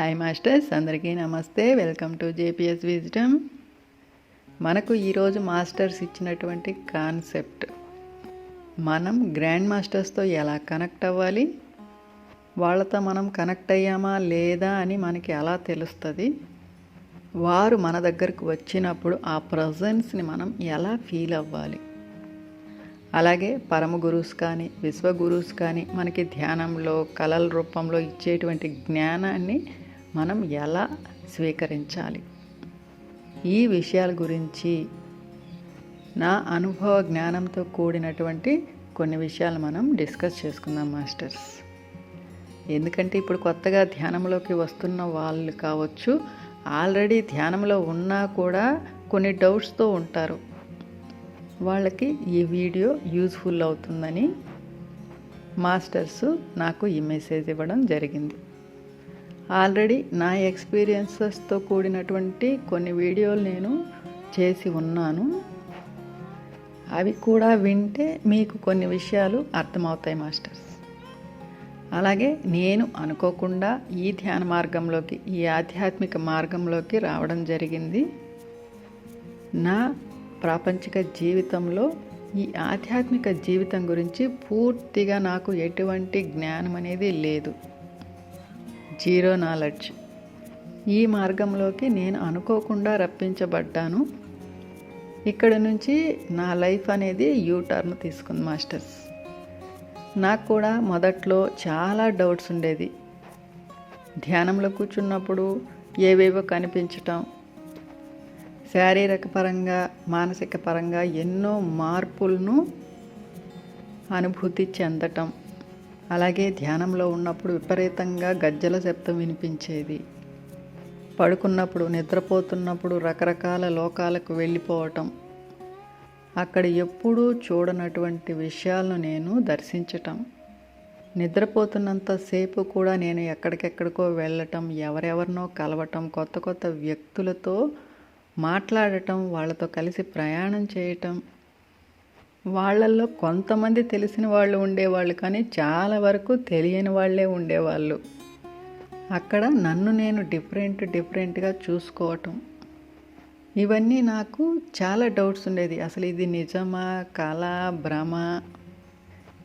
Hi masters అందరికీ నమస్తే. Welcome to JPS విజిటమ్ మనకు ఈరోజు మాస్టర్స్ ఇచ్చినటువంటి కాన్సెప్ట్ మనం గ్రాండ్ మాస్టర్స్తో ఎలా కనెక్ట్ అవ్వాలి? వాళ్ళతో మనం కనెక్ట్ అయ్యామా లేదా అని మనకి ఎలా తెలుస్తుంది? వారు మన దగ్గరకు వచ్చినప్పుడు ఆ ప్రజెన్స్ని మనం ఎలా ఫీల్ అవ్వాలి? అలాగే పరమ గురుస్ కానీ విశ్వ గురుస్ కానీ మనకి ధ్యానంలో కళల రూపంలో ఇచ్చేటువంటి జ్ఞానాన్ని మనం ఎలా స్వీకరించాలి? ఈ విషయాల గురించి నా అనుభవ జ్ఞానంతో కూడినటువంటి కొన్ని విషయాలు మనం డిస్కస్ చేసుకుందాం మాస్టర్స్. ఎందుకంటే ఇప్పుడు కొత్తగా ధ్యానంలోకి వస్తున్న వాళ్ళు కావచ్చు ఆల్రెడీ ధ్యానంలో ఉన్నా కూడా కొన్ని డౌట్స్తో ఉంటారు. వాళ్ళకి ఈ వీడియో యూజ్ఫుల్ అవుతుందని మాస్టర్స్ నాకు ఈ మెసేజ్ ఇవ్వడం జరిగింది. ఆల్రెడీ నా ఎక్స్పీరియన్సెస్తో కూడినటువంటి కొన్ని వీడియోలు నేను చేసి ఉన్నాను. అవి కూడా వింటే మీకు కొన్ని విషయాలు అర్థమవుతాయి మాస్టర్స్. అలాగే నేను అనుకోకుండా ఈ ధ్యాన మార్గంలోకి ఈ ఆధ్యాత్మిక మార్గంలోకి రావడం జరిగింది. నా ప్రాపంచిక జీవితంలో ఈ ఆధ్యాత్మిక జీవితం గురించి పూర్తిగా నాకు ఎటువంటి జ్ఞానం అనేది లేదు. Zero knowledge. ఈ మార్గంలోకి నేను అనుకోకుండా రప్పించబడ్డాను. ఇక్కడ నుంచి నా లైఫ్ అనేది యూ టర్న్ తీసుకుంది మాస్టర్స్. నాకు కూడా మొదట్లో చాలా డౌట్స్ ఉండేది. ధ్యానంలో కూర్చున్నప్పుడు ఏవేవో కనిపించటం శారీరక పరంగా మానసిక పరంగా ఎన్నో మార్పులను అనుభూతి చెందటం. అలాగే ధ్యానంలో ఉన్నప్పుడు విపరీతంగా గజ్జల శబ్దం వినిపించేది. పడుకున్నప్పుడు నిద్రపోతున్నప్పుడు రకరకాల లోకాలకు వెళ్ళిపోవటం. అక్కడ ఎప్పుడూ చూడనటువంటి విషయాలను నేను దర్శించటం. నిద్రపోతున్నంతసేపు కూడా నేను ఎక్కడికెక్కడికో వెళ్ళటం ఎవరెవరినో కలవటం కొత్త కొత్త వ్యక్తులతో మాట్లాడటం వాళ్ళతో కలిసి ప్రయాణం చేయటం వాళ్ళల్లో కొంతమంది తెలిసిన వాళ్ళు ఉండేవాళ్ళు కానీ చాలా వరకు తెలియని వాళ్ళే ఉండేవాళ్ళు. అక్కడ నన్ను నేను డిఫరెంట్ డిఫరెంట్గా చూసుకోవటం. ఇవన్నీ నాకు చాలా డౌట్స్ ఉండేది. అసలు ఇది నిజమా కళ భ్రమ?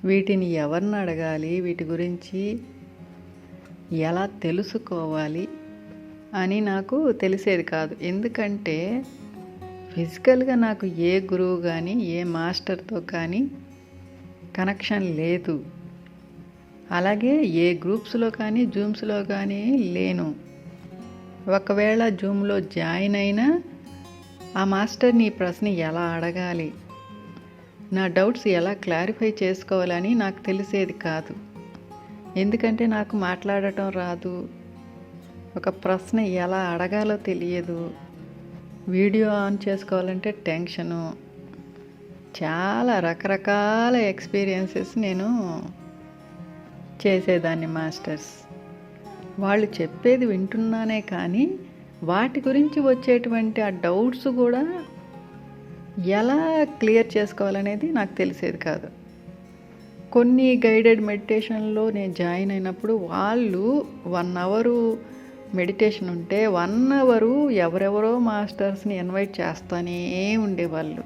వీటిని ఎవరిని అడగాలి? వీటి గురించి ఎలా తెలుసుకోవాలి అని నాకు తెలిసేది కాదు. ఎందుకంటే ఫిజికల్గా నాకు ఏ గురువు కానీ ఏ మాస్టర్తో కానీ కనెక్షన్ లేదు. అలాగే ఏ గ్రూప్స్లో కానీ జూమ్స్లో కానీ లేను. ఒకవేళ జూమ్లో జాయిన్ అయినా ఆ మాస్టర్ని ఈ ప్రశ్న ఎలా అడగాలి? నా డౌట్స్ ఎలా క్లారిఫై చేసుకోవాలని నాకు తెలిసేది కాదు. ఎందుకంటే నాకు మాట్లాడటం రాదు. ఒక ప్రశ్న ఎలా అడగాలో తెలియదు. వీడియో ఆన్ చేసుకోవాలంటే టెన్షను. చాలా రకరకాల ఎక్స్పీరియన్సెస్ నేను చేసేదాన్ని మాస్టర్స్. వాళ్ళు చెప్పేది వింటున్నానే కానీ వాటి గురించి వచ్చేటువంటి ఆ డౌట్స్ కూడా ఎలా క్లియర్ చేసుకోవాలనేది నాకు తెలిసేది కాదు. కొన్ని గైడెడ్ మెడిటేషన్లో నేను జాయిన్ అయినప్పుడు వాళ్ళు వన్ అవరు మెడిటేషన్ ఉంటే వన్ అవరు ఎవరెవరో మాస్టర్స్ని ఇన్వైట్ చేస్తానే ఉండేవాళ్ళు.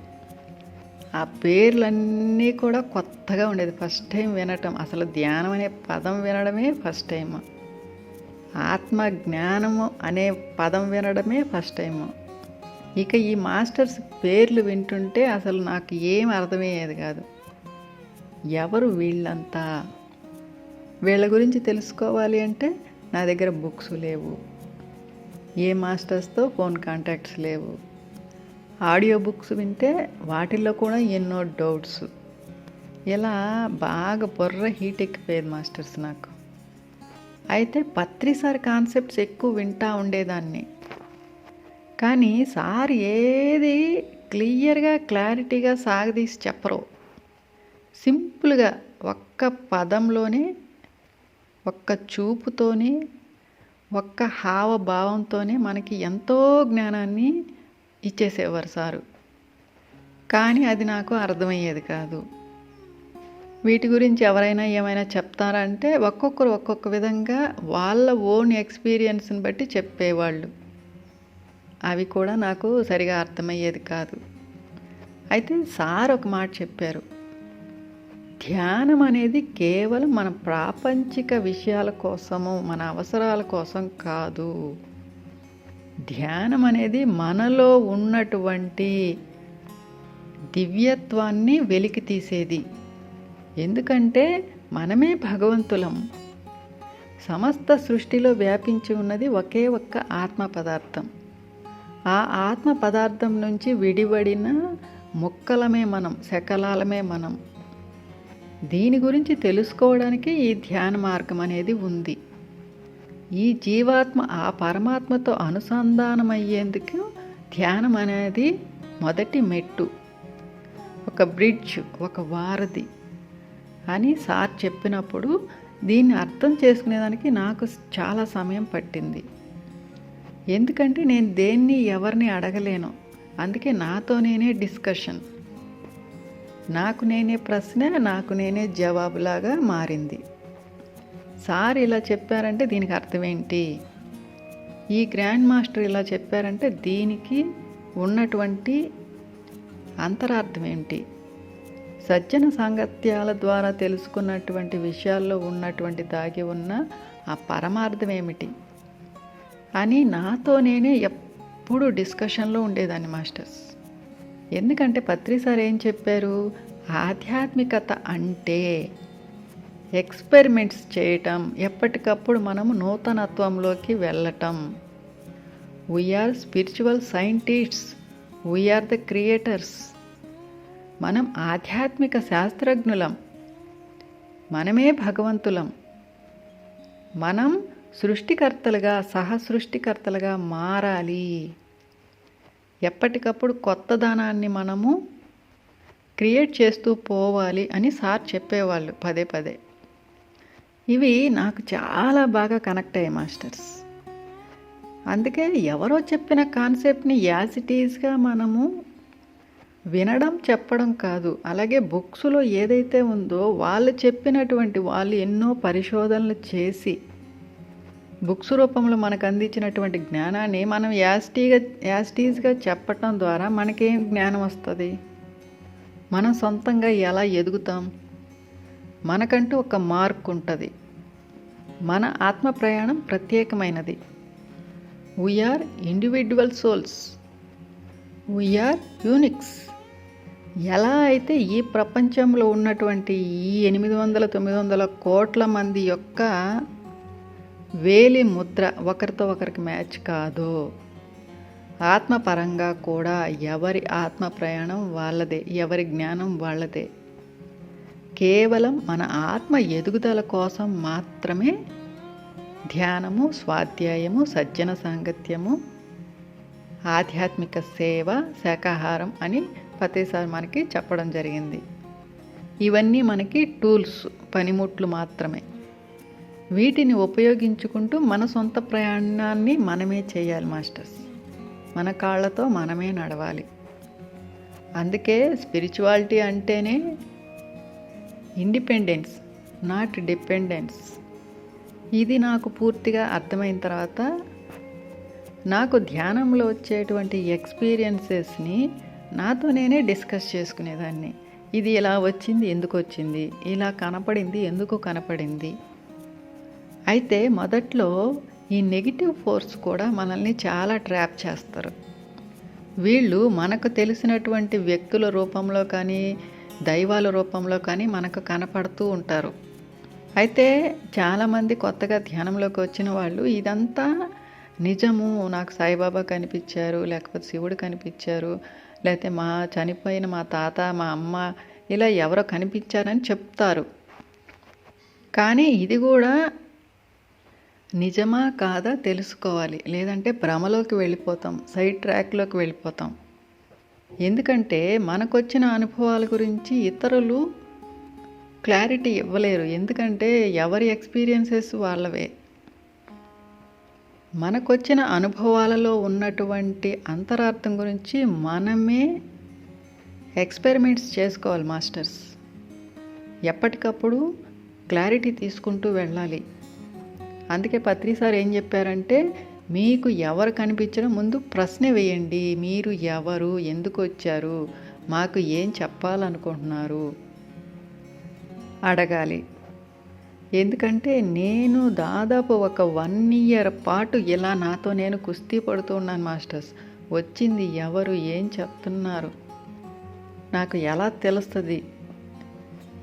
ఆ పేర్లన్నీ కూడా కొత్తగా ఉండేది. ఫస్ట్ టైం వినటం అసలు ధ్యానం అనే పదం వినడమే ఫస్ట్ టైం ఆత్మ జ్ఞానము అనే పదం వినడమే ఫస్ట్ టైము. ఇక ఈ మాస్టర్స్ పేర్లు వింటుంటే అసలు నాకు ఏం అర్థమయ్యేది కాదు. ఎవరు వీళ్ళంతా? వీళ్ళ గురించి తెలుసుకోవాలి అంటే నా దగ్గర బుక్స్ లేవు. ఏ మాస్టర్స్తో ఫోన్ కాంటాక్ట్స్ లేవు. ఆడియో బుక్స్ వింటే వాటిల్లో కూడా ఎన్నో డౌట్స్. ఇలా బాగా బొర్ర హీట్ ఎక్కిపోయేది మాస్టర్స్ నాకు. అయితే పత్రి సార్ కాన్సెప్ట్స్ ఎక్కువ వింటా ఉండేదాన్ని. కానీ సార్ ఏది క్లియర్గా క్లారిటీగా సాగదీసి చెప్పరు. సింపుల్గా ఒక్క పదంలోనే ఒక్క చూపుతోనే ఒక్క హావభావంతోనే మనకి ఎంతో జ్ఞానాన్ని ఇచ్చేసేవారు సారు. కానీ అది నాకు అర్థమయ్యేది కాదు. వీటి గురించి ఎవరైనా ఏమైనా చెప్తారంటే ఒక్కొక్కరు ఒక్కొక్క విధంగా వాళ్ళ ఓన్ ఎక్స్పీరియన్స్ని బట్టి చెప్పేవాళ్ళు. అవి కూడా నాకు సరిగా అర్థమయ్యేది కాదు. అయితే సార్ ఒక మాట చెప్పారు. ధ్యానం అనేది కేవలం మన ప్రాపంచిక విషయాల కోసము మన అవసరాల కోసం కాదు. ధ్యానం అనేది మనలో ఉన్నటువంటి దివ్యత్వాన్ని వెలికి తీసేది. ఎందుకంటే మనమే భగవంతులం. సమస్త సృష్టిలో వ్యాపించి ఉన్నది ఒకే ఒక్క ఆత్మ పదార్థం. ఆ ఆత్మ పదార్థం నుంచి విడివడిన ముక్కలమే మనం శకలాలమే మనం. దీని గురించి తెలుసుకోవడానికి ఈ ధ్యాన మార్గం అనేది ఉంది. ఈ జీవాత్మ ఆ పరమాత్మతో అనుసంధానమయ్యేందుకు ధ్యానం అనేది మొదటి మెట్టు. ఒక బ్రిడ్జ్ ఒక వారధి అని సార్ చెప్పినప్పుడు దీన్ని అర్థం చేసుకునేదానికి నాకు చాలా సమయం పట్టింది. ఎందుకంటే నేను దేన్ని ఎవరిని అడగలేను అందుకే నాతో నేనే డిస్కషన్. నాకు నేనే ప్రశ్న నాకు నేనే జవాబులాగా మారింది. సార్ ఇలా చెప్పారంటే దీనికి అర్థం ఏంటి ఈ గ్రాండ్ మాస్టర్ ఇలా చెప్పారంటే దీనికి ఉన్నటువంటి అంతరార్థం ఏంటి? సజ్జన సాంగత్యాల ద్వారా తెలుసుకున్నటువంటి విషయాల్లో ఉన్నటువంటి దాగి ఉన్న ఆ పరమార్థం ఏమిటి? అని నాతో నేనే ఎప్పుడు డిస్కషన్లో ఉండేదాన్ని మాస్టర్స్. ఎందుకంటే పత్రి సార్ ఏం చెప్పారు? ఆధ్యాత్మికత అంటే ఎక్స్పెరిమెంట్స్ చేయటం ఎప్పటికప్పుడు మనము నూతనత్వంలోకి వెళ్ళటం. We are spiritual scientists we are the creators మనం ఆధ్యాత్మిక శాస్త్రజ్ఞులం. మనమే భగవంతులం. మనం సృష్టికర్తలుగా సహ సృష్టికర్తలుగా మారాలి. ఎప్పటికప్పుడు కొత్త దానాన్ని మనము క్రియేట్ చేస్తూ పోవాలి అని సార్ చెప్పేవాళ్ళు పదే పదే. ఇవి నాకు చాలా బాగా కనెక్ట్ అయ్యాయి మాస్టర్స్. అందుకే ఎవరో చెప్పిన కాన్సెప్ట్ని యాజిటీస్గా మనము వినడం చెప్పడం కాదు. అలాగే బుక్స్లో ఏదైతే ఉందో వాళ్ళు చెప్పినటువంటి వాళ్ళు ఎన్నో పరిశోధనలు చేసి బుక్స్ రూపంలో మనకు అందించినటువంటి జ్ఞానాన్ని మనం యాస్టీగా యాస్టీస్గా చెప్పటం ద్వారా మనకేం జ్ఞానం వస్తుంది? మనం సొంతంగా ఎలా ఎదుగుతాం? మనకంటూ ఒక మార్క్ ఉంటుంది మన ఆత్మ ప్రయాణం ప్రత్యేకమైనది. We are individual souls we are uniques ఎలా అయితే ఈ ప్రపంచంలో ఉన్నటువంటి ఈ ఎనిమిది వందల తొమ్మిది వందల కోట్ల మంది యొక్క వేలి ముద్ర ఒకరితో ఒకరికి మ్యాచ్ కాదు. ఆత్మపరంగా కూడా ఎవరి ఆత్మ ప్రయాణం వాళ్ళదే ఎవరి జ్ఞానం వాళ్ళదే. కేవలం మన ఆత్మ ఎదుగుదల కోసం మాత్రమే ధ్యానము స్వాధ్యాయము సజ్జన సాంగత్యము ఆధ్యాత్మిక సేవ శాకాహారం అని ప్రతిసారి మనకి చెప్పడం జరిగింది. ఇవన్నీ మనకి టూల్స్ పనిముట్లు మాత్రమే. వీటిని ఉపయోగించుకుంటూ మన సొంత ప్రయాణాన్ని మనమే చేయాలి మాస్టర్స్. మన కాళ్ళతో మనమే నడవాలి. అందుకే స్పిరిచువాలిటీ అంటేనే ఇండిపెండెన్స్ నాట్ డిపెండెన్స్. ఇది నాకు పూర్తిగా అర్థమైన తర్వాత నాకు ధ్యానంలో వచ్చేటువంటి ఎక్స్పీరియన్సెస్ని నాతో నేనే డిస్కస్ చేసుకునేదాన్ని. ఇది ఇలా వచ్చింది ఎందుకు వచ్చింది? ఇలా కనపడింది ఎందుకు కనపడింది? అయితే మొదట్లో ఈ నెగిటివ్ ఫోర్స్ కూడా మనల్ని చాలా ట్రాప్ చేస్తారు. వీళ్ళు మనకు తెలిసినటువంటి వ్యక్తుల రూపంలో కానీ దైవాల రూపంలో కానీ మనకు కనపడుతూ ఉంటారు. అయితే చాలామంది కొత్తగా ధ్యానంలోకి వచ్చిన వాళ్ళు ఇదంతా నిజము నాకు సాయిబాబా కనిపించారు లేకపోతే శివుడు కనిపించారు లేకపోతే మా చనిపోయిన మా తాత మా అమ్మ ఇలా ఎవరో కనిపించారని చెప్తారు. కానీ ఇది కూడా నిజమా కాదా తెలుసుకోవాలి. లేదంటే భ్రమలోకి వెళ్ళిపోతాం. సైడ్ ట్రాక్లోకి వెళ్ళిపోతాం. ఎందుకంటే మనకొచ్చిన అనుభవాల గురించి ఇతరులు క్లారిటీ ఇవ్వలేరు. ఎందుకంటే ఎవరి ఎక్స్పీరియన్సెస్ వాళ్ళవే. మనకొచ్చిన అనుభవాలలో ఉన్నటువంటి అంతరార్థం గురించి మనమే ఎక్స్పెరిమెంట్స్ చేసుకోవాలి మాస్టర్స్. ఎప్పటికప్పుడు క్లారిటీ తీసుకుంటూ వెళ్ళాలి. అందుకే పత్రి సార్ ఏం చెప్పారంటే మీకు ఎవరు కనిపించడం ముందు ప్రశ్న వేయండి. మీరు ఎవరు? ఎందుకు వచ్చారు? మాకు ఏం చెప్పాలనుకుంటున్నారు? అడగాలి. ఎందుకంటే నేను దాదాపు ఒక వన్ ఇయర్ పాటు ఇలా నాతో నేను కుస్తీ పడుతూ ఉన్నాను మాస్టర్స్. వచ్చింది ఎవరు? ఏం చెప్తున్నారు? నాకు ఎలా తెలుస్తుంది?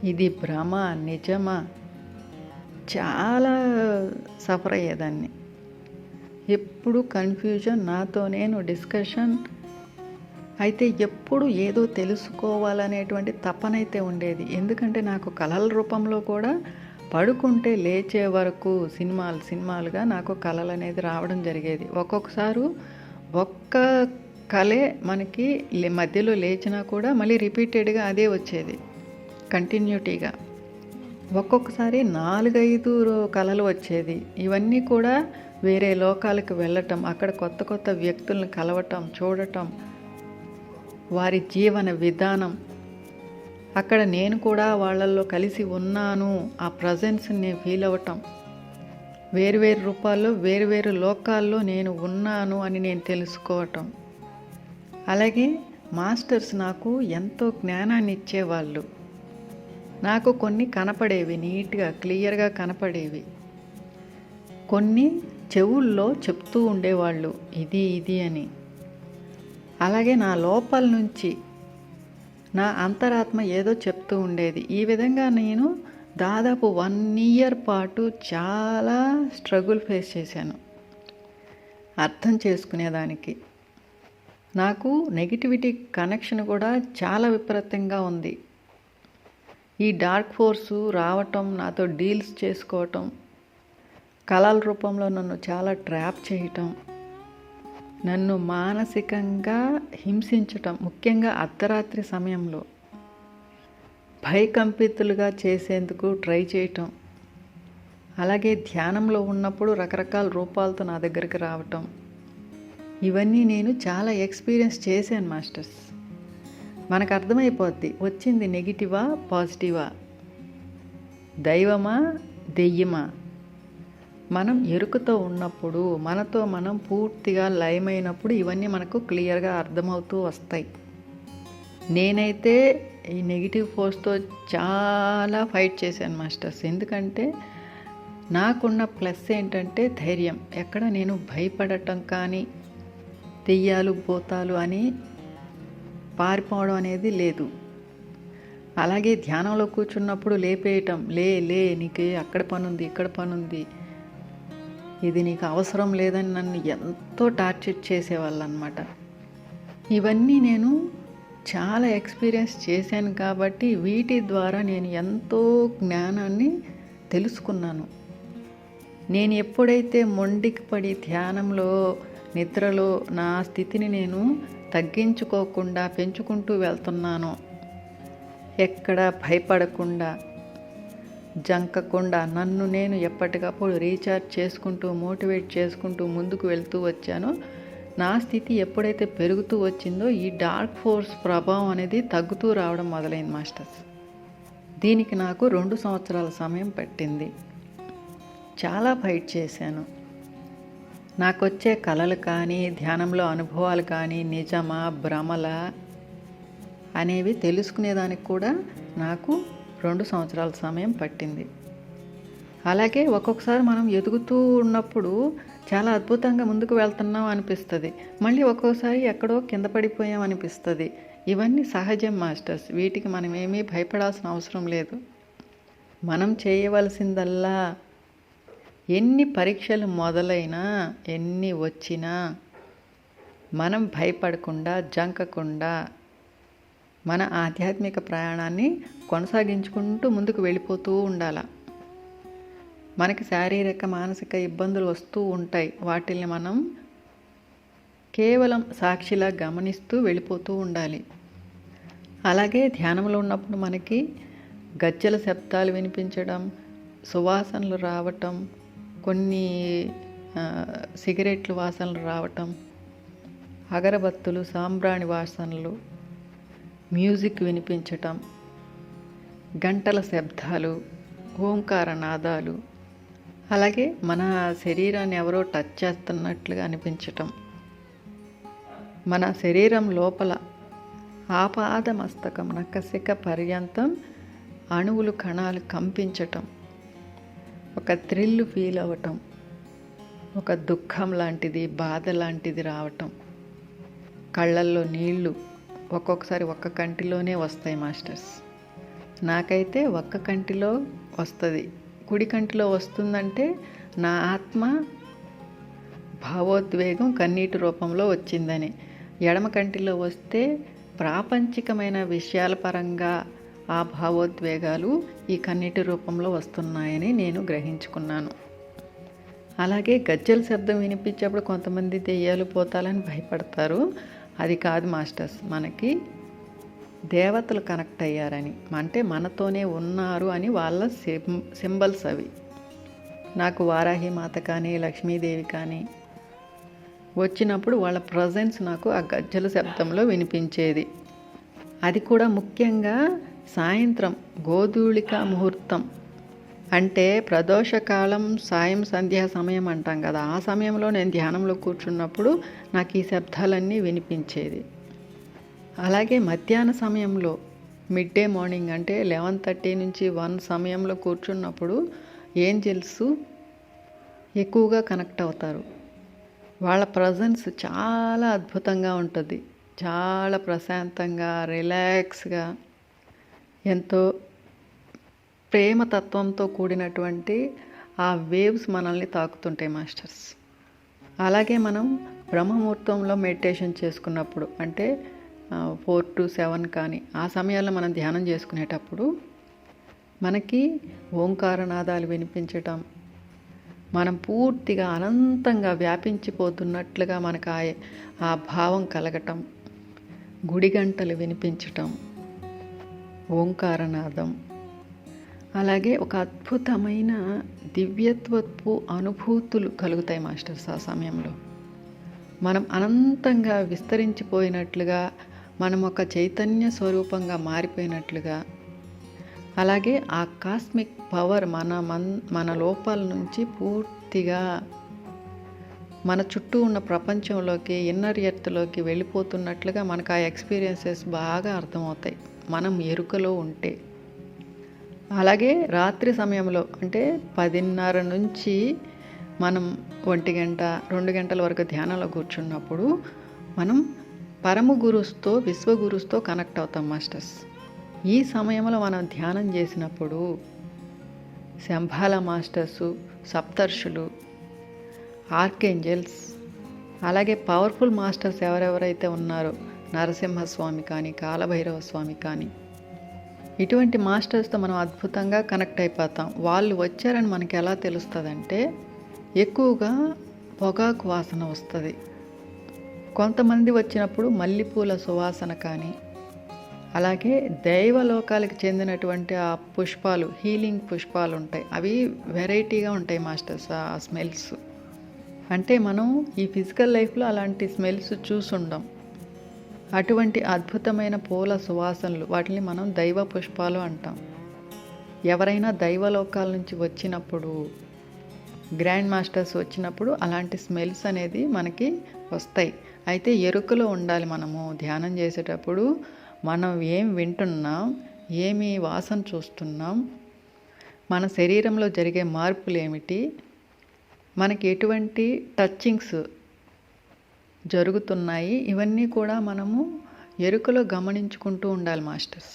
ఇది భ్రమ నిజమా? చాలా సఫర్ అయ్యేదాన్ని. ఎప్పుడు కన్ఫ్యూజన్ నాతో నేను డిస్కషన్. అయితే ఎప్పుడు ఏదో తెలుసుకోవాలనేటువంటి తపనైతే ఉండేది. ఎందుకంటే నాకు కళల రూపంలో కూడా పడుకుంటే లేచే వరకు సినిమాలు సినిమాలుగా నాకు కళలు అనేది రావడం జరిగేది. ఒక్కొక్కసారి ఒక్క కళే మనకి లే- మధ్యలో లేచినా కూడా మళ్ళీ రిపీటెడ్గా అదే వచ్చేది. కంటిన్యూటీగా ఒక్కొక్కసారి నాలుగైదు కళలు వచ్చేది ఇవన్నీ కూడా వేరే లోకాలకు వెళ్ళటం అక్కడ కొత్త కొత్త వ్యక్తులను కలవటం చూడటం వారి జీవన విధానం. అక్కడ నేను కూడా వాళ్ళల్లో కలిసి ఉన్నాను. ఆ ప్రజెన్స్ని నేను ఫీల్ అవ్వటం వేరువేరు రూపాల్లో వేరువేరు లోకాల్లో నేను ఉన్నాను అని నేను తెలుసుకోవటం. అలాగే మాస్టర్స్ నాకు ఎంతో జ్ఞానాన్ని ఇచ్చేవాళ్ళు. నాకు కొన్ని కనపడేవి నీట్గా క్లియర్గా కనపడేవి. కొన్ని చెవుల్లో చెప్తూ ఉండేవాళ్ళు ఇది ఇది అని. అలాగే నా లోపల నుంచి నా అంతరాత్మ ఏదో చెప్తూ ఉండేది. ఈ విధంగా నేను దాదాపు వన్ ఇయర్ పాటు చాలా స్ట్రగుల్ ఫేస్ చేశాను. అర్థం చేసుకునేదానికి. నాకు నెగిటివిటీ కనెక్షన్ కూడా చాలా విపరీతంగా ఉంది. ఈ డార్క్ ఫోర్సు రావటం నాతో డీల్స్ చేసుకోవటం కళల రూపంలో నన్ను చాలా ట్రాప్ చేయటం నన్ను మానసికంగా హింసించటం ముఖ్యంగా అర్ధరాత్రి సమయంలో భయకంపితులుగా చేసేందుకు ట్రై చేయటం అలాగే ధ్యానంలో ఉన్నప్పుడు రకరకాల రూపాలతో నా దగ్గరికి రావటం ఇవన్నీ నేను చాలా ఎక్స్పీరియన్స్ చేశాను మాస్టర్స్. మనకు అర్థమైపోద్ది. వచ్చింది నెగిటివా పాజిటివా? దైవమా దెయ్యమా? మనం ఎరుకతో ఉన్నప్పుడు మనతో మనం పూర్తిగా లయమైనప్పుడు ఇవన్నీ మనకు క్లియర్గా అర్థమవుతూ వస్తాయి. నేనైతే ఈ నెగిటివ్ ఫోర్స్తో చాలా ఫైట్ చేశాను మాస్టర్స్. ఎందుకంటే నాకున్న ప్లస్ ఏంటంటే ధైర్యం. ఎక్కడ నేను భయపడటం కానీ దెయ్యాలు భూతాలు అని పారిపోవడం అనేది లేదు. అలాగే ధ్యానంలో కూర్చున్నప్పుడు లేపేయటం లే లే నీకు అక్కడ పనుంది ఇక్కడ పనుంది. ఇది నీకు అవసరం లేదని నన్ను ఎంతో టార్చర్ చేసేవాళ్ళు అనమాట ఇవన్నీ నేను చాలా ఎక్స్పీరియన్స్ చేశాను కాబట్టి వీటి ద్వారా నేను ఎంతో జ్ఞానాన్ని తెలుసుకున్నాను. నేను ఎప్పుడైతే మొండికి పడి ధ్యానంలో నిద్రలో నా స్థితిని నేను తగ్గించుకోకుండా పెంచుకుంటూ వెళ్తున్నాను. ఎక్కడ భయపడకుండా జంకకుండా నన్ను నేను ఎప్పటికప్పుడు రీఛార్జ్ చేసుకుంటూ మోటివేట్ చేసుకుంటూ ముందుకు వెళ్తూ వచ్చానో. నా స్థితి ఎప్పుడైతే పెరుగుతూ వచ్చిందో ఈ డార్క్ ఫోర్స్ ప్రభావం అనేది తగ్గుతూ రావడం మొదలైంది మాస్టర్స్. దీనికి నాకు రెండు సంవత్సరాల సమయం పట్టింది. చాలా ఫైట్ చేశాను. నాకు వచ్చే కళలు కానీ ధ్యానంలో అనుభవాలు కానీ నిజమా భ్రమల అనేవి తెలుసుకునేదానికి కూడా నాకు రెండు సంవత్సరాల సమయం పట్టింది. అలాగే ఒక్కొక్కసారి మనం ఎదుగుతూ ఉన్నప్పుడు చాలా అద్భుతంగా ముందుకు వెళ్తున్నాం అనిపిస్తుంది. మళ్ళీ ఒక్కొక్కసారి ఎక్కడో కింద పడిపోయాం అనిపిస్తుంది. ఇవన్నీ సహజం మాస్టర్స్. వీటికి మనం ఏమీ భయపడాల్సిన అవసరం లేదు. మనం చేయవలసిందల్లా ఎన్ని పరీక్షలు మొదలైనా ఎన్ని వచ్చినా మనం భయపడకుండా జంకకుండా మన ఆధ్యాత్మిక ప్రయాణాన్ని కొనసాగించుకుంటూ ముందుకు వెళ్ళిపోతూ ఉండాల. మనకి శారీరక మానసిక ఇబ్బందులు వస్తూ ఉంటాయి. వాటిని మనం కేవలం సాక్షిలా గమనిస్తూ వెళ్ళిపోతూ ఉండాలి. అలాగే ధ్యానంలో ఉన్నప్పుడు మనకి గజ్జల శబ్దాలు వినిపించడం సువాసనలు రావటం కొన్ని సిగరెట్లు వాసనలు రావటం అగరబత్తులు సాంబ్రాణి వాసనలు మ్యూజిక్ వినిపించటం గంటల శబ్దాలు ఓంకార నాదాలు అలాగే మన శరీరాన్ని ఎవరో టచ్ చేస్తున్నట్లుగా అనిపించటం. మన శరీరం లోపల ఆపాద మస్తకం నక్కసిక పర్యంతం అణువులు కణాలు కంపించటం. ఒక థ్రిల్ ఫీల్ అవ్వటం ఒక దుఃఖం లాంటిది బాధ లాంటిది రావటం. కళ్ళల్లో నీళ్ళు ఒక్కొక్కసారి ఒక్క కంటిలోనే వస్తాయి మాస్టర్స్. నాకైతే ఒక్క కంటిలో వస్తుంది. కుడి కంటిలో వస్తుందంటే నా ఆత్మ భావోద్వేగం కన్నీటి రూపంలో వచ్చిందని. ఎడమ కంటిలో వస్తే ప్రాపంచికమైన విషయాల పరంగా ఆ భావోద్వేగాలు ఈ కన్నీటి రూపంలో వస్తున్నాయని నేను గ్రహించుకున్నాను. అలాగే గజ్జల శబ్దం వినిపించేప్పుడు కొంతమంది దెయ్యాలు పోతాలని భయపడతారు. అది కాదు మాస్టర్స్ మనకి దేవతలు కనెక్ట్ అయ్యారని. అంటే మనతోనే ఉన్నారు అని వాళ్ళ సింబల్స్ అవి. నాకు వారాహి మాత కానీ లక్ష్మీదేవి కానీ వచ్చినప్పుడు వాళ్ళ ప్రజెన్స్ నాకు ఆ గజ్జల శబ్దంలో వినిపించేది. అది కూడా ముఖ్యంగా సాయంత్రం గోధూళిక ముహూర్తం. అంటే ప్రదోషకాలం సాయం సంధ్యా సమయం అంటాం కదా. ఆ సమయంలో నేను ధ్యానంలో కూర్చున్నప్పుడు నాకు ఈ శబ్దాలన్నీ వినిపించేది. అలాగే మధ్యాహ్న సమయంలో మిడ్ డే మార్నింగ్ అంటే లెవెన్ థర్టీ నుంచి వన్ సమయంలో కూర్చున్నప్పుడు ఏంజెల్స్ ఎక్కువగా కనెక్ట్ అవుతారు. వాళ్ళ ప్రజెన్స్ చాలా అద్భుతంగా ఉంటుంది. చాలా ప్రశాంతంగా రిలాక్స్గా ఎంతో ప్రేమతత్వంతో కూడినటువంటి ఆ వేవ్స్ మనల్ని తాకుతుంటాయి మాస్టర్స్. అలాగే మనం బ్రహ్మముహూర్తంలో మెడిటేషన్ చేసుకున్నప్పుడు అంటే ఫోర్ టు సెవెన్ కానీ ఆ సమయాల్లో మనం ధ్యానం చేసుకునేటప్పుడు మనకి ఓంకారనాదాలు వినిపించటం మనం పూర్తిగా అనంతంగా వ్యాపించిపోతున్నట్లుగా మనకు ఆ ఆ భావం కలగటం గుడి గంటలు వినిపించటం ఓంకారనాదం. అలాగే ఒక అద్భుతమైన దివ్యత్వపు అనుభూతులు కలుగుతాయి మాస్టర్స్ ఆ సమయంలో. మనం అనంతంగా విస్తరించిపోయినట్లుగా మనం ఒక చైతన్య స్వరూపంగా మారిపోయినట్లుగా అలాగే ఆ కాస్మిక్ పవర్ మన మన్ మన లోపాల నుంచి పూర్తిగా మన చుట్టూ ఉన్న ప్రపంచంలోకి ఇన్నర్ ఎర్త్లోకి వెళ్ళిపోతున్నట్లుగా మనకు ఆ ఎక్స్పీరియన్సెస్ బాగా అర్థమవుతాయి. మనం ఎరుకలో ఉంటే. అలాగే రాత్రి సమయంలో అంటే పదిన్నర నుంచి మనం ఒంటి గంట రెండు గంటల వరకు ధ్యానంలో కూర్చున్నప్పుడు మనం పరమ గురుస్తో విశ్వగురుస్తో కనెక్ట్ అవుతాం మాస్టర్స్. ఈ సమయంలో మనం ధ్యానం చేసినప్పుడు శంభాల మాస్టర్సు సప్తర్షులు ఆర్కేంజల్స్ అలాగే పవర్ఫుల్ మాస్టర్స్ ఎవరెవరైతే ఉన్నారో నరసింహస్వామి కానీ కాలభైరవ స్వామి కానీ. ఇటువంటి మాస్టర్స్తో మనం అద్భుతంగా కనెక్ట్ అయిపోతాం. వాళ్ళు వచ్చారని మనకి ఎలా తెలుస్తుందంటే ఎక్కువగా పొగాకు వాసన వస్తుంది. కొంతమంది వచ్చినప్పుడు మల్లెపూల సువాసన కానీ అలాగే దైవలోకాలకు చెందినటువంటి ఆ పుష్పాలు హీలింగ్ పుష్పాలు ఉంటాయి. అవి వెరైటీగా ఉంటాయి మాస్టర్స్ ఆ స్మెల్స్. అంటే మనం ఈ ఫిజికల్ లైఫ్లో అలాంటి స్మెల్స్ చూసుండం అటువంటి అద్భుతమైన పూల సువాసనలు వాటిని మనం దైవ పుష్పాలు అంటాం. ఎవరైనా దైవలోకాల నుంచి వచ్చినప్పుడు గ్రాండ్ మాస్టర్స్ వచ్చినప్పుడు అలాంటి స్మెల్స్ అనేది మనకి వస్తాయి. అయితే ఎరుకలో ఉండాలి మనము ధ్యానం చేసేటప్పుడు. మనం ఏం వింటున్నాం ఏమి వాసన చూస్తున్నాం మన శరీరంలో జరిగే మార్పులు ఏమిటి మనకి ఎటువంటి టచ్చింగ్స్ జరుగుతున్నాయి. ఇవన్నీ కూడా మనము ఎరుకలో గమనించుకుంటూ ఉండాలి మాస్టర్స్.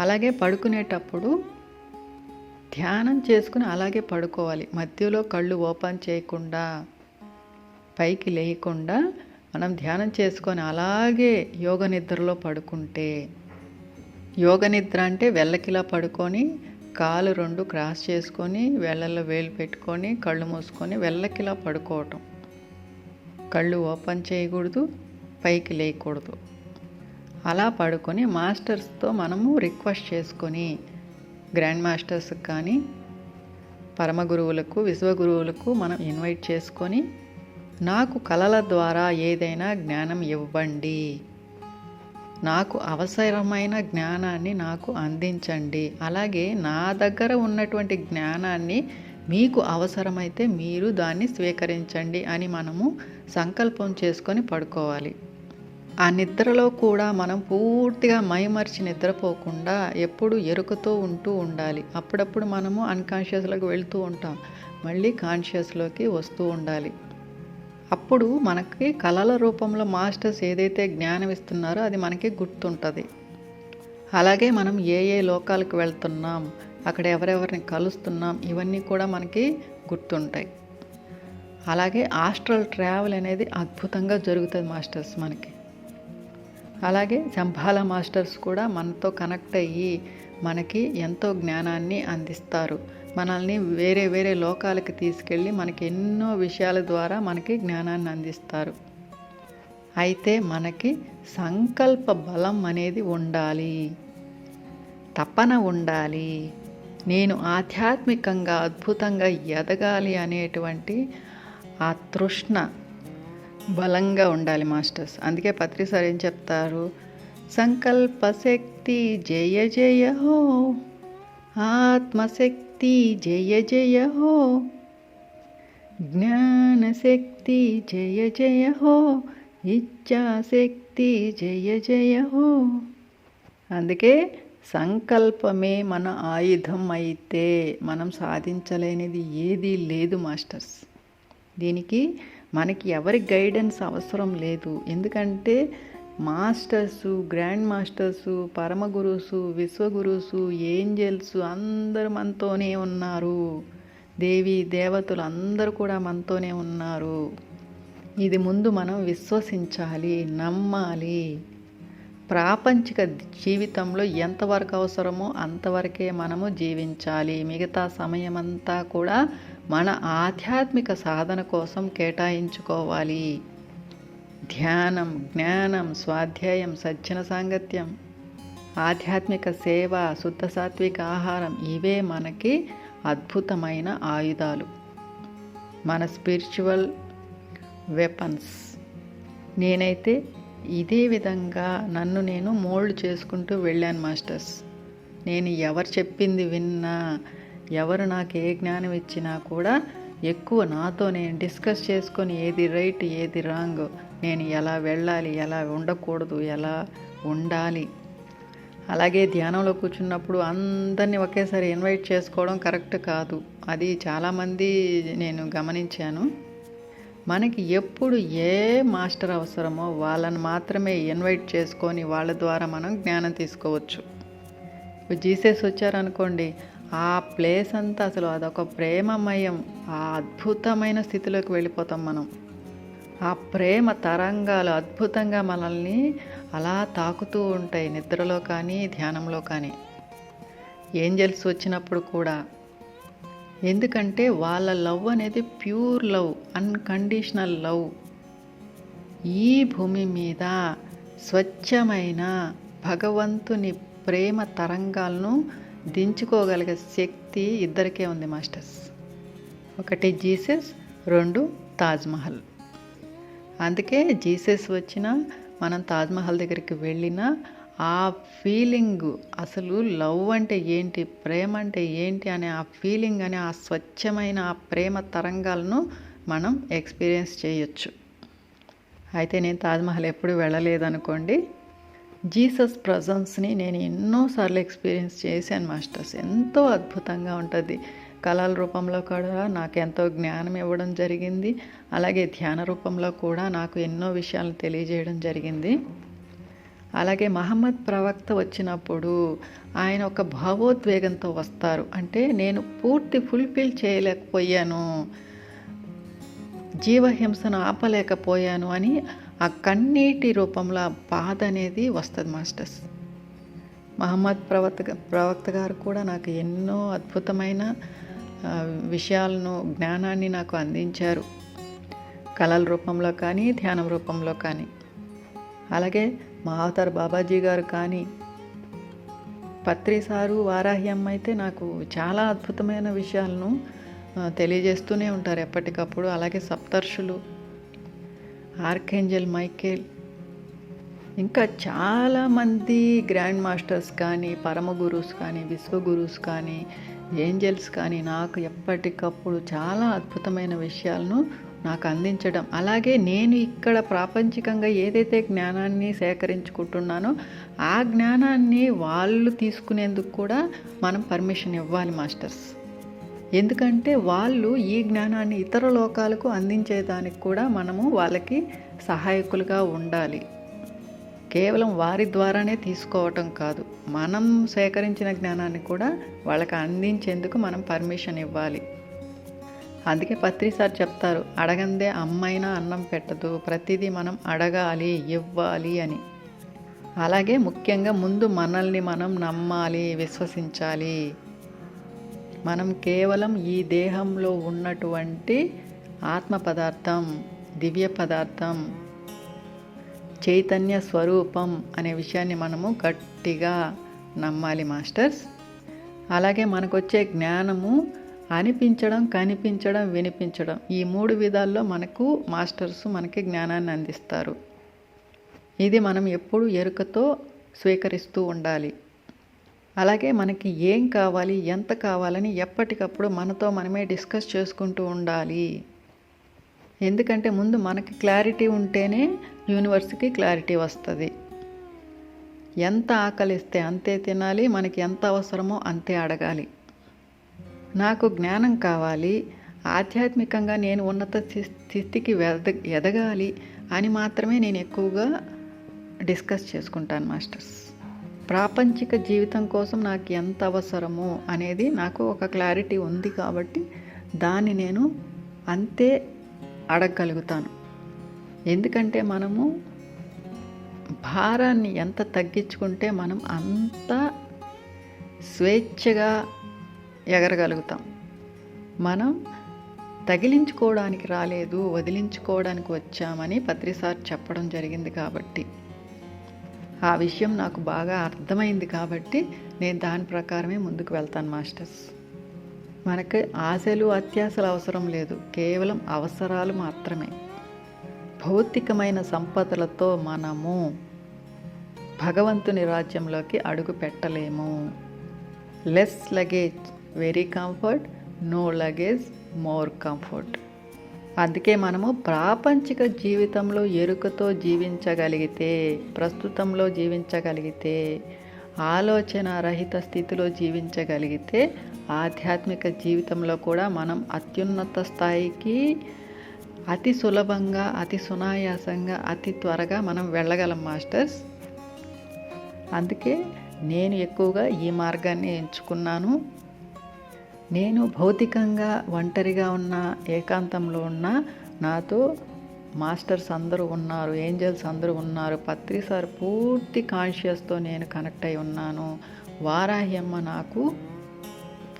అలాగే పడుకునేటప్పుడు ధ్యానం చేసుకుని అలాగే పడుకోవాలి. మధ్యలో కళ్ళు ఓపెన్ చేయకుండా పైకి లేయకుండా మనం ధ్యానం చేసుకొని అలాగే యోగ నిద్రలో పడుకుంటే యోగ నిద్ర అంటే వెళ్ళకిలా పడుకొని కాలు రెండు క్రాస్ చేసుకొని వేళ్ళల్లో వేలు పెట్టుకొని కళ్ళు మూసుకొని వెళ్ళకిలా పడుకోవటం. కళ్ళు ఓపెన్ చేయకూడదు పైకి లేయకూడదు అలా పడుకొని మాస్టర్స్తో మనము రిక్వెస్ట్ చేసుకొని గ్రాండ్ మాస్టర్స్ కానీ పరమ గురువులకు విశ్వగురువులకు మనం ఇన్వైట్ చేసుకొని నాకు కళల ద్వారా ఏదైనా జ్ఞానం ఇవ్వండి. నాకు అవసరమైన జ్ఞానాన్ని నాకు అందించండి. అలాగే నా దగ్గర ఉన్నటువంటి జ్ఞానాన్ని మీకు అవసరమైతే మీరు దాన్ని స్వీకరించండి అని మనము సంకల్పం చేసుకొని పడుకోవాలి. ఆ నిద్రలో కూడా మనం పూర్తిగా మైమర్చి నిద్రపోకుండా ఎప్పుడు ఎరుకతో ఉంటూ ఉండాలి. అప్పుడప్పుడు మనము అన్కాన్షియస్లోకి వెళ్తూ ఉంటాం. మళ్ళీ కాన్షియస్లోకి వస్తూ ఉండాలి. అప్పుడు మనకి కళల రూపంలో మాస్టర్స్ ఏదైతే జ్ఞానం ఇస్తున్నారో అది మనకి గుర్తుంటుంది. అలాగే మనం ఏ ఏ లోకాలకు వెళ్తున్నాం అక్కడ ఎవరెవరిని కలుస్తున్నాం ఇవన్నీ కూడా మనకి గుర్తుంటాయి. అలాగే ఆస్ట్రల్ ట్రావెల్ అనేది అద్భుతంగా జరుగుతుంది మాస్టర్స్ మనకి. అలాగే సంభాల మాస్టర్స్ కూడా మనతో కనెక్ట్ అయ్యి మనకి ఎంతో జ్ఞానాన్ని అందిస్తారు. మనల్ని వేరే వేరే లోకాలకి తీసుకెళ్ళి మనకి ఎన్నో విషయాల ద్వారా మనకి జ్ఞానాన్ని అందిస్తారు. అయితే మనకి సంకల్ప బలం అనేది ఉండాలి. తపన ఉండాలి. నేను ఆధ్యాత్మికంగా అద్భుతంగా ఎదగాలి అనేటువంటి ఆ తృష్ణ బలంగా ఉండాలి మాస్టర్స్. అందుకే పత్రి సార్ ఏం చెప్తారు? సంకల్ప శక్తి జయ జయ హో ఆత్మశక్తి జయ జయ హో జ్ఞానశక్తి జయ జయ హో ఇచ్ఛాశక్తి జయ జయ హో. అందుకే సంకల్పమే మన ఆయుధం అయితే మనం సాధించలేనిది ఏదీ లేదు మాస్టర్స్. దీనికి మనకి ఎవరి గైడెన్స్ అవసరం లేదు. ఎందుకంటే మాస్టర్సు గ్రాండ్ మాస్టర్సు పరమగురుసు విశ్వగురుసు ఏంజల్స్ అందరు మనతోనే ఉన్నారు. దేవి దేవతలు అందరూ కూడా మనతోనే ఉన్నారు. ఇది ముందు మనం విశ్వసించాలి నమ్మాలి. ప్రాపంచిక జీవితంలో ఎంతవరకు అవసరమో అంతవరకే మనము జీవించాలి. మిగతా సమయమంతా కూడా మన ఆధ్యాత్మిక సాధన కోసం కేటాయించుకోవాలి. ధ్యానం జ్ఞానం స్వాధ్యాయం సజ్జన సాంగత్యం ఆధ్యాత్మిక సేవ శుద్ధ సాత్విక ఆహారం ఇవే మనకి అద్భుతమైన ఆయుధాలు. మన స్పిరిచువల్ వెపన్స్. నేనైతే ఇదే విధంగా నన్ను నేను మోల్డ్ చేసుకుంటూ వెళ్ళాను మాస్టర్స్. నేను ఎవరు చెప్పింది విన్నా ఎవరు నాకు ఏ జ్ఞానం ఇచ్చినా కూడా ఎక్కువ నాతో నేను డిస్కస్ చేసుకొని ఏది రైట్ ఏది రాంగ్ నేను ఎలా వెళ్ళాలి ఎలా ఉండకూడదు ఎలా ఉండాలి. అలాగే ధ్యానంలో కూర్చున్నప్పుడు అందరినీ ఒకేసారి ఇన్వైట్ చేసుకోవడం కరెక్ట్ కాదు. అది చాలామంది నేను గమనించాను. మనకి ఎప్పుడు ఏ మాస్టర్ అవసరమో వాళ్ళని మాత్రమే ఇన్వైట్ చేసుకొని వాళ్ళ ద్వారా మనం జ్ఞానం తీసుకోవచ్చు. జీసస్ వచ్చారనుకోండి ఆ ప్లేస్ అంతా అసలు అదొక ప్రేమమయం ఆ అద్భుతమైన స్థితిలోకి వెళ్ళిపోతాం మనం. ఆ ప్రేమ తరంగాలు అద్భుతంగా మనల్ని అలా తాకుతూ ఉంటాయి నిద్రలో కానీ ధ్యానంలో కానీ. ఏంజల్స్ వచ్చినప్పుడు కూడా ఎందుకంటే వాళ్ళ లవ్ అనేది ప్యూర్ లవ్ అన్కండిషనల్ లవ్. ఈ భూమి మీద స్వచ్ఛమైన భగవంతుని ప్రేమ తరంగాలను దించుకోగలిగే శక్తి ఇద్దరికే ఉంది మాస్టర్స్. ఒకటి జీసస్ రెండు తాజ్మహల్ అందుకే జీసస్ వచ్చిన మనం తాజ్మహల్ దగ్గరికి వెళ్ళినా ఆ ఫీలింగ్ అసలు లవ్ అంటే ఏంటి ప్రేమ అంటే ఏంటి అనే ఆ ఫీలింగ్ అనే ఆ స్వచ్ఛమైన ఆ ప్రేమ తరంగాలను మనం ఎక్స్పీరియన్స్ చేయొచ్చు. అయితే నేను తాజ్మహల్ ఎప్పుడు వెళ్ళలేదనుకోండి జీసస్ ప్రజెన్స్ని నేను ఎన్నోసార్లు ఎక్స్పీరియన్స్ చేశాను మాస్టర్స్. ఎంతో అద్భుతంగా ఉంటుంది. కళల రూపంలో కూడా నాకు ఎంతో జ్ఞానం ఇవ్వడం జరిగింది. అలాగే ధ్యాన రూపంలో కూడా నాకు ఎన్నో విషయాలను తెలియజేయడం జరిగింది. అలాగే మహమ్మద్ ప్రవక్త వచ్చినప్పుడు ఆయన ఒక భావోద్వేగంతో వస్తారు. అంటే నేను పూర్తి ఫుల్ఫిల్ చేయలేకపోయాను. జీవహింసను ఆపలేకపోయాను అని ఆ కన్నీటి రూపంలో ఆ బాధ అనేది వస్తుంది మాస్టర్స్. మహమ్మద్ ప్రవక్త ప్రవక్త గారు కూడా నాకు ఎన్నో అద్భుతమైన విషయాలను జ్ఞానాన్ని నాకు అందించారు. కళల రూపంలో కానీ ధ్యానం రూపంలో కానీ. అలాగే మా బాబాజీ గారు కానీ పత్రి సారు వారాహి అమ్మ అయితే నాకు చాలా అద్భుతమైన విషయాలను తెలియజేస్తూనే ఉంటారు ఎప్పటికప్పుడు. అలాగే సప్తర్షులు ఆర్కేంజల్ మైకేల్ ఇంకా చాలామంది గ్రాండ్ మాస్టర్స్ కానీ పరమ గురుస్ కానీ విశ్వగురుస్ కానీ ఏంజల్స్ కానీ నాకు ఎప్పటికప్పుడు చాలా అద్భుతమైన విషయాలను నాకు అందించడం. అలాగే నేను ఇక్కడ ప్రాపంచికంగా ఏదైతే జ్ఞానాన్ని సేకరించుకుంటున్నానో ఆ జ్ఞానాన్ని వాళ్ళు తీసుకునేందుకు కూడా మనం పర్మిషన్ ఇవ్వాలి మాస్టర్స్. ఎందుకంటే వాళ్ళు ఈ జ్ఞానాన్ని ఇతర లోకాలకు అందించేదానికి కూడా మనము వాళ్ళకి సహాయకులుగా ఉండాలి. కేవలం వారి ద్వారానే తీసుకోవటం కాదు. మనం సేకరించిన జ్ఞానాన్ని కూడా వాళ్ళకి అందించేందుకు మనం పర్మిషన్ ఇవ్వాలి. అందుకే పత్రి సార్ చెప్తారు అడగందే అమ్మైనా అన్నం పెట్టదు ప్రతిదీ మనం అడగాలి ఇవ్వాలి అని. అలాగే ముఖ్యంగా ముందు మనల్ని మనం నమ్మాలి విశ్వసించాలి. మనం కేవలం ఈ దేహంలో ఉన్నటువంటి ఆత్మ పదార్థం దివ్య పదార్థం చైతన్య స్వరూపం అనే విషయాన్ని మనము గట్టిగా నమ్మాలి మాస్టర్స్. అలాగే మనకొచ్చే జ్ఞానము అనిపించడం కనిపించడం వినిపించడం. ఈ మూడు విధాల్లో మనకు మాస్టర్స్ మనకి జ్ఞానాన్ని అందిస్తారు. ఇది మనం ఎప్పుడు ఎరుకతో స్వీకరిస్తూ ఉండాలి. అలాగే మనకి ఏం కావాలి ఎంత కావాలని ఎప్పటికప్పుడు మనతో మనమే డిస్కస్ చేసుకుంటూ ఉండాలి. ఎందుకంటే ముందు మనకి క్లారిటీ ఉంటేనే యూనివర్స్కి క్లారిటీ వస్తుంది. ఎంత ఆకలిస్తే అంతే తినాలి మనకి ఎంత అవసరమో అంతే అడగాలి. నాకు జ్ఞానం కావాలి ఆధ్యాత్మికంగా నేను ఉన్నత స్థితికి ఎద ఎదగాలి అని మాత్రమే నేను ఎక్కువగా డిస్కస్ చేసుకుంటాను మాస్టర్స్. ప్రాపంచిక జీవితం కోసం నాకు ఎంత అవసరమో అనేది నాకు ఒక క్లారిటీ ఉంది కాబట్టి దాన్ని నేను అంతే అడగగలుగుతాను. ఎందుకంటే మనము భారాన్ని ఎంత తగ్గించుకుంటే మనం అంత స్వేచ్ఛగా ఎగరగలుగుతాం. మనం తగిలించుకోవడానికి రాలేదు వదిలించుకోవడానికి వచ్చామని పత్రిసార్ చెప్పడం జరిగింది కాబట్టి. ఆ విషయం నాకు బాగా అర్థమైంది కాబట్టి నేను దాని ప్రకారమే ముందుకు వెళ్తాను మాస్టర్స్. మనకి ఆశలు అత్యాశలు అవసరం లేదు. కేవలం అవసరాలు మాత్రమే. భౌతికమైన సంపదలతో మనము భగవంతుని రాజ్యంలోకి అడుగు పెట్టలేము. Less luggage very comfort no luggage more comfort. అందుకే మనము ప్రాపంచిక జీవితంలో ఎరుకతో జీవించగలిగితే ప్రస్తుతంలో జీవించగలిగితే ఆలోచన రహిత స్థితిలో జీవించగలిగితే ఆధ్యాత్మిక జీవితంలో కూడా మనం అత్యున్నత స్థాయికి అతి సులభంగా అతి సునాయాసంగా అతి త్వరగా మనం వెళ్ళగలం మాస్టర్స్. అందుకే నేను ఎక్కువగా ఈ మార్గాన్ని ఎంచుకున్నాను. నేను భౌతికంగా ఒంటరిగా ఉన్న ఏకాంతంలో ఉన్న నాతో మాస్టర్స్ అందరూ ఉన్నారు ఏంజల్స్ అందరూ ఉన్నారు. పత్రి సార్ పూర్తి కాన్షియస్తో నేను కనెక్ట్ అయి ఉన్నాను. వారాహ్యమ్మ నాకు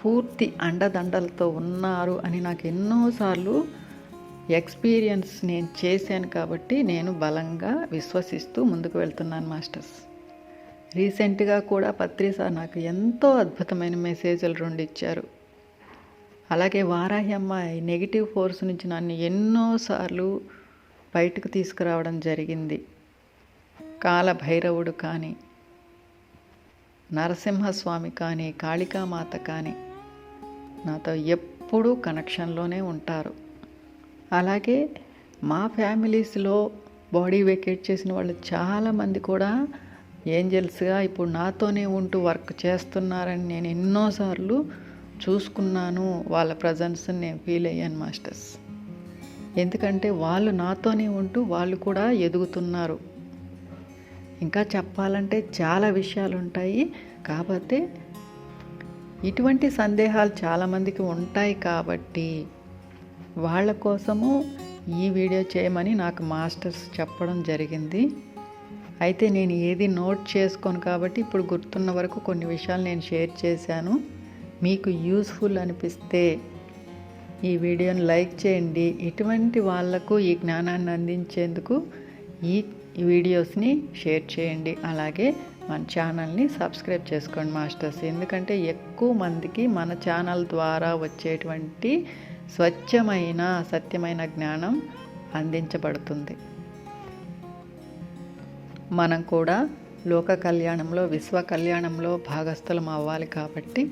పూర్తి అండదండలతో ఉన్నారు అని నాకు ఎన్నోసార్లు ఎక్స్పీరియన్స్ నేను చేశాను కాబట్టి నేను బలంగా విశ్వసిస్తూ ముందుకు వెళ్తున్నాను మాస్టర్స్. రీసెంట్గా కూడా పత్రి సార్ నాకు ఎంతో అద్భుతమైన మెసేజ్లు రెండు ఇచ్చారు. అలాగే వారాహి అమ్మాయి నెగిటివ్ ఫోర్స్ నుంచి నన్ను ఎన్నోసార్లు బయటకు తీసుకురావడం జరిగింది. కాల భైరవుడు కానీ నరసింహస్వామి కానీ కాళికామాత కానీ నాతో ఎప్పుడూ కనెక్షన్లోనే ఉంటారు. అలాగే మా ఫ్యామిలీస్లో బాడీ వెకేట్ చేసిన వాళ్ళు చాలామంది కూడా ఏంజల్స్గా ఇప్పుడు నాతోనే ఉంటూ వర్క్ చేస్తున్నారని నేను ఎన్నోసార్లు చూసుకున్నాను వాళ్ళ ప్రజెన్స్ని నేను ఫీల్ అయ్యాను మాస్టర్స్. ఎందుకంటే వాళ్ళు నాతోనే ఉంటూ వాళ్ళు కూడా ఎదుగుతున్నారు. ఇంకా చెప్పాలంటే చాలా విషయాలు ఉంటాయి కాకపోతే ఇటువంటి సందేహాలు చాలామందికి ఉంటాయి కాబట్టి వాళ్ళ కోసము ఈ వీడియో చేయమని నాకు మాస్టర్స్ చెప్పడం జరిగింది. అయితే నేను ఏది నోట్ చేసుకోను కాబట్టి ఇప్పుడు గుర్తున్న వరకు కొన్ని విషయాలు నేను షేర్ చేశాను. మీకు యూస్ఫుల్ అనిపిస్తే ఈ వీడియోని లైక్ చేయండి. ఇటువంటి వాళ్ళకు ఈ జ్ఞానాన్ని అందించేందుకు ఈ వీడియోస్ని షేర్ చేయండి. అలాగే మన ఛానల్ని సబ్స్క్రైబ్ చేసుకోండి మాస్టర్స్. ఎందుకంటే ఎక్కువ మందికి మన ఛానల్ ద్వారా వచ్చేటువంటి స్వచ్ఛమైన సత్యమైన జ్ఞానం అందించబడుతుంది. మనం కూడా లోక కళ్యాణంలో విశ్వ కళ్యాణంలో భాగస్థలం అవ్వాలి కాబట్టి